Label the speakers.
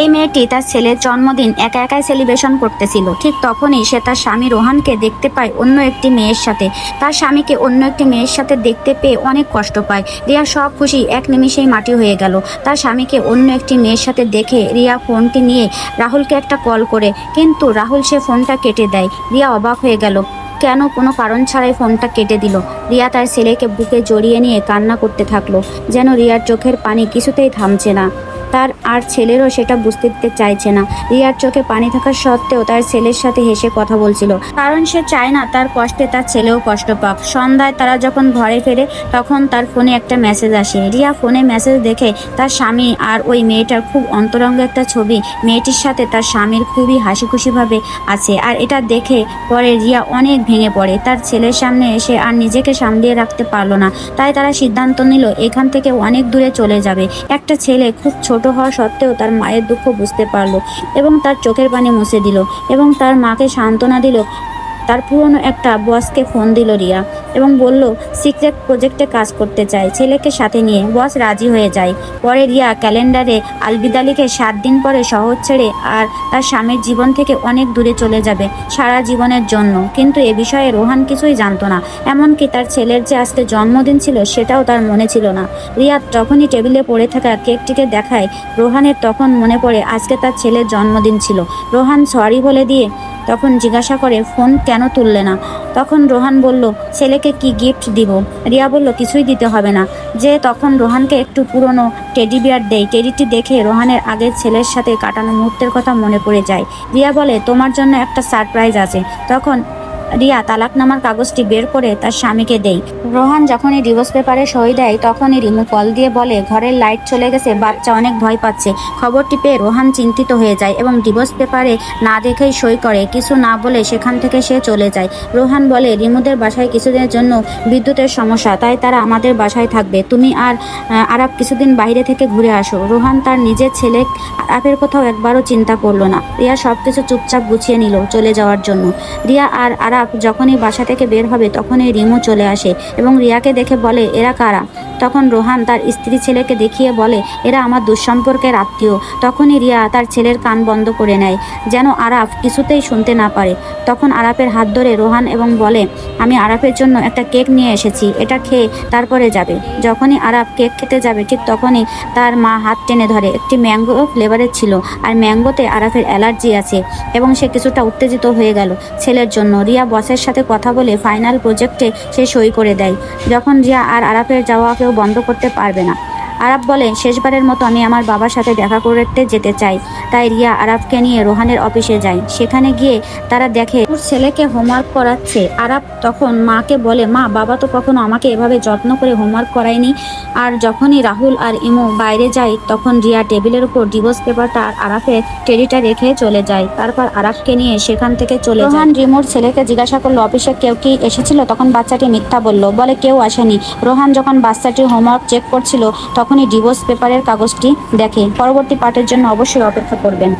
Speaker 1: এই মেয়েটি তার ছেলের জন্মদিন একা একাই সেলিব্রেশন করতেছিল। ঠিক তখনই সে তার স্বামী রোহানকে দেখতে পায় অন্য একটি মেয়ের সাথে। তার স্বামীকে অন্য একটি মেয়ের সাথে দেখতে পেয়ে অনেক কষ্ট পায়। রিয়া সব খুশি, এক নিমিষেই মাটি হয়ে গেল। তার স্বামীকে অন্য একটি মেয়ের সাথে দেখে রিয়া ফোনটি নিয়ে রাহুলকে একটা কল করে। কিন্তু রাহুল সে ফোনটা কেটে দেয়। রিয়া অবাক হয়ে গেল। কেন কোনো কারণ ছাড়াই ফোনটা কেটে দিল? রিয়া তার ছেলেকে বুকে জড়িয়ে নিয়ে কান্না করতে থাকল। যেন রিয়ার চোখের পানি কিছুতেই থামছে না। তার আর ছেলেরও সেটা বুঝতে দিতে চাইছে না। রিয়ার চোখে পানি থাকা সত্ত্বেও তার ছেলের সাথে হেসে কথা বলছিল। কারণ সে চায় না তার কষ্টে তার ছেলেও কষ্ট পাক। সন্ধ্যায় তারা যখন ঘরে ফেরে, তখন তার ফোনে একটা মেসেজ আসে। রিয়া ফোনে মেসেজ দেখে তার স্বামী আর ওই মেয়েটার খুব অন্তরঙ্গ একটা ছবি। মেয়েটির সাথে তার স্বামীর খুবই হাসি খুশিভাবে আছে। আর এটা দেখে পরে রিয়া অনেক ভেঙে পড়ে। তার ছেলের সামনে এসে আর নিজেকে সামলিয়ে রাখতে পারল না। তাই তারা সিদ্ধান্ত নিল, এখান থেকে অনেক দূরে চলে যাবে। একটা ছেলে খুব ছোট হওয়া সত্ত্বেও তার মায়ের দুঃখ বুঝতে পারল এবং তার চোখের পানি মুছে দিল এবং তার মাকে সান্ত্বনা দিল তার পুরনো একটা বসকে ফোন দিল রিয়া এবং বলল, সিক্রেট প্রজেক্টে কাজ করতে চায় ছেলেকে সাথে নিয়ে বস রাজি হয়ে যায়। পরে রিয়া ক্যালেন্ডারে আলবিদা লিখে সাত দিন পরে শহর ছেড়ে আর তার স্বামীর জীবন থেকে অনেক দূরে চলে যাবে সারা জীবনের জন্য। কিন্তু এ বিষয়ে রোহান কিছুই জানতো না। এমনকি তার ছেলের যে আজকে জন্মদিন ছিল, সেটাও তার মনে ছিল না। রিয়া যখনই টেবিলে পড়ে থাকা কেকটিকে দেখায়, রোহানের তখন মনে পড়ে আজকে তার ছেলের জন্মদিন ছিল। রোহান সরি বলে দিয়ে তখন জিজ্ঞাসা করে, ফোন কেন তুললে না? তখন রোহান বলল, ছেলেকে কি গিফট দিব? রিয়া বলল, কিছুই দিতে হবে না। যে তখন রোহানকে একটু পুরনো টেডি বিয়ার দেয়। টেডিটি দেখে রোহানের আগের ছেলের সাথে কাটানো মুহূর্তের কথা মনে পড়ে যায়। রিয়া বলে, তোমার জন্য একটা সারপ্রাইজ আছে। তখন রিয়া তালাকনামার কাগজটি বের করে তার স্বামীকে দেয়। রোহান যখনই ডিভোর্স পেপারে সই দেয়, তখনই রিমু কল দিয়ে বলে, ঘরের লাইট চলে গেছে, বাচ্চা অনেক ভয় পাচ্ছে। খবরটি পেয়ে রোহান চিন্তিত হয়ে যায় এবং ডিভোর্স পেপারে না দেখেই সই করে। কিছু না বলে সেখান থেকে সে চলে যায়। রোহান বলে, রিমুদের বাসায় কিছুদিনের জন্য বিদ্যুতের সমস্যা, তাই তারা আমাদের বাসায় থাকবে। তুমি আর আরাব কিছুদিন বাইরে থেকে ঘুরে আসো। রোহান তার নিজের ছেলে আরাবের কোথাও একবারও চিন্তা করল না। রিয়া সব কিছু চুপচাপ গুছিয়ে নিল চলে যাওয়ার জন্য। রিয়া আর আরাব যখনই বাসা থেকে বের হবে তখনই রিমু চলে আসে এবং রিয়াকে দেখে বলে, এরা কারা? তখন রোহান তার স্ত্রী ছেলেকে দেখিয়ে বলে, এরা আমার দুঃসম্পর্কের আত্মীয়। তখনই রিয়া তার ছেলের কান বন্ধ করে নেয় যেন আরাফ কিছুতেই শুনতে না পারে। তখন আরাফের হাত ধরে রোহান এবং বলে, আমি আরাফের জন্য একটা কেক নিয়ে এসেছি, এটা খেয়ে তারপরে যাবে। যখনই আরাফ কেক খেতে যাবে ঠিক তখনই তার মা হাত টেনে ধরে, একটি ম্যাঙ্গো ফ্লেভারের ছিল আর ম্যাঙ্গোতে আরাফের অ্যালার্জি আছে। এবং সে কিছুটা উত্তেজিত হয়ে গেল ছেলের জন্য। রিয়া বসের সাথে কথা বলে ফাইনাল প্রজেক্টে সে সই করে দেয়, যখন জিয়া আর আরাফের যাওয়া কেউ বন্ধ করতে পারবে না। আরাফ বলে শেষবারের মতো আমি আমার বাবার সাথে দেখা করতে যেতে চাই। তাই রিয়া আরাফকে নিয়ে রোহানের অফিসে যায়। সেখানে গিয়ে তারা দেখে ওর ছেলেকে হোমওয়ার্ক করাচ্ছে। আরাফ তখন মাকে বলে, মা, বাবা তো কখনো আমাকে এভাবে যত্ন করে হোমওয়ার্ক করায়নি। আর যখনই রাহুল আর ইমু বাইরে যায়, তখন রিয়া টেবিলের উপর ডিভোর্স পেপারটা আর আরাফের টেরিটা রেখে চলে যায়। তারপর আরাফকে নিয়ে সেখান থেকে চলে রোহান রিমুর ছেলেকে জিজ্ঞাসা করল, অফিসে কেউ কি এসেছিল? তখন বাচ্চাটি মিথ্যা বলল, বলে কেউ আসেনি। রোহান যখন বাচ্চাটির হোমওয়ার্ক চেক করছিল তখনই ডিভোর্স পেপারের কাগজটি দেখে পরবর্তী পার্টের জন্য অবশ্যই অপেক্ষা করবেন।